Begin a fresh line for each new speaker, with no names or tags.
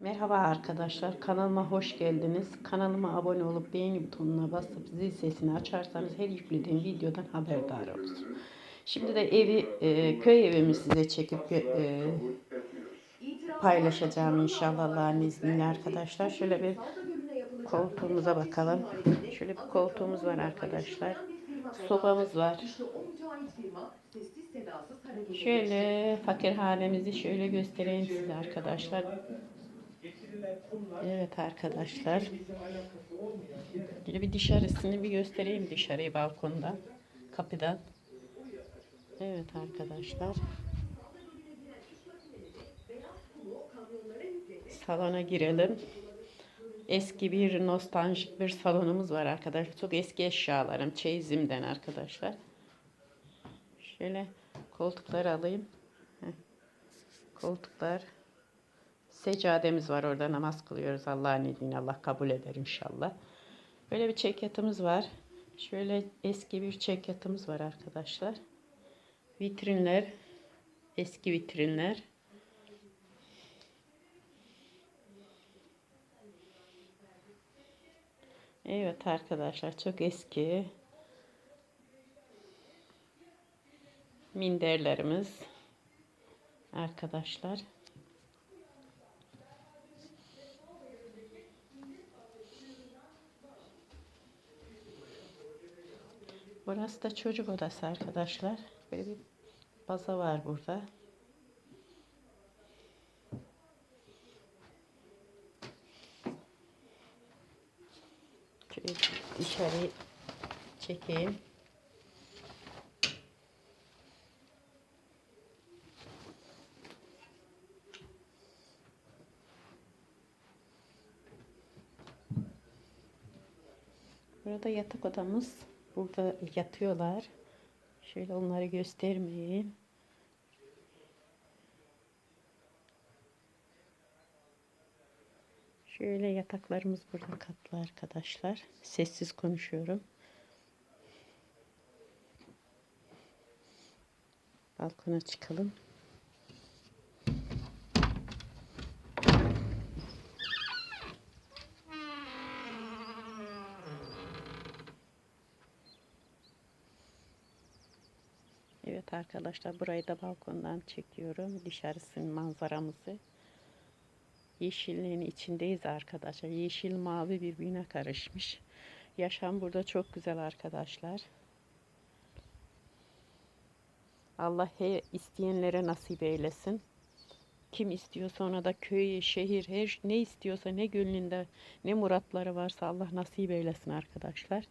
Merhaba arkadaşlar, kanalıma hoş geldiniz. Kanalıma abone olup beğeni butonuna basıp zil sesini açarsanız her yüklediğim videodan haberdar olursunuz. Şimdi de evi, e, köy evimi size çekip e, paylaşacağım inşallah Allah'ın izniyle arkadaşlar. Şöyle bir koltuğumuza bakalım. Şöyle bir koltuğumuz var arkadaşlar. Sobamız var. Şöyle fakirhanemizi şöyle göstereyim size arkadaşlar. Evet arkadaşlar. Böyle bir dışarısını bir göstereyim dışarıyı balkonda. Kapıdan. Evet arkadaşlar. Salona girelim. Eski bir nostaljik bir salonumuz var arkadaşlar. Çok eski eşyalarım. Çeyizimden arkadaşlar. Şöyle koltukları alayım. Heh. Koltuklar. Seccademiz var orada namaz kılıyoruz. Allah'ın izniyle Allah kabul eder inşallah. Böyle bir çekyatımız var. Şöyle eski bir çekyatımız var arkadaşlar. Vitrinler. Eski vitrinler. Evet arkadaşlar çok eski. Minderlerimiz. Arkadaşlar. Burası da çocuk odası arkadaşlar. Böyle bir baza var burada. Şöyle dışarı çekeyim. Burada yatak odamız. Burada yatıyorlar. Şöyle onları göstermeyeyim. Şöyle yataklarımız burada katlı arkadaşlar. Sessiz konuşuyorum. Balkona çıkalım. Evet arkadaşlar burayı da balkondan çekiyorum. Dışarısının manzaramızı. Yeşilliğin içindeyiz arkadaşlar. Yeşil mavi birbirine karışmış. Yaşam burada çok güzel arkadaşlar. Allah her isteyenlere nasip eylesin. Kim istiyorsa ona da köy, şehir, her ne istiyorsa ne gönlünde ne muratları varsa Allah nasip eylesin arkadaşlar.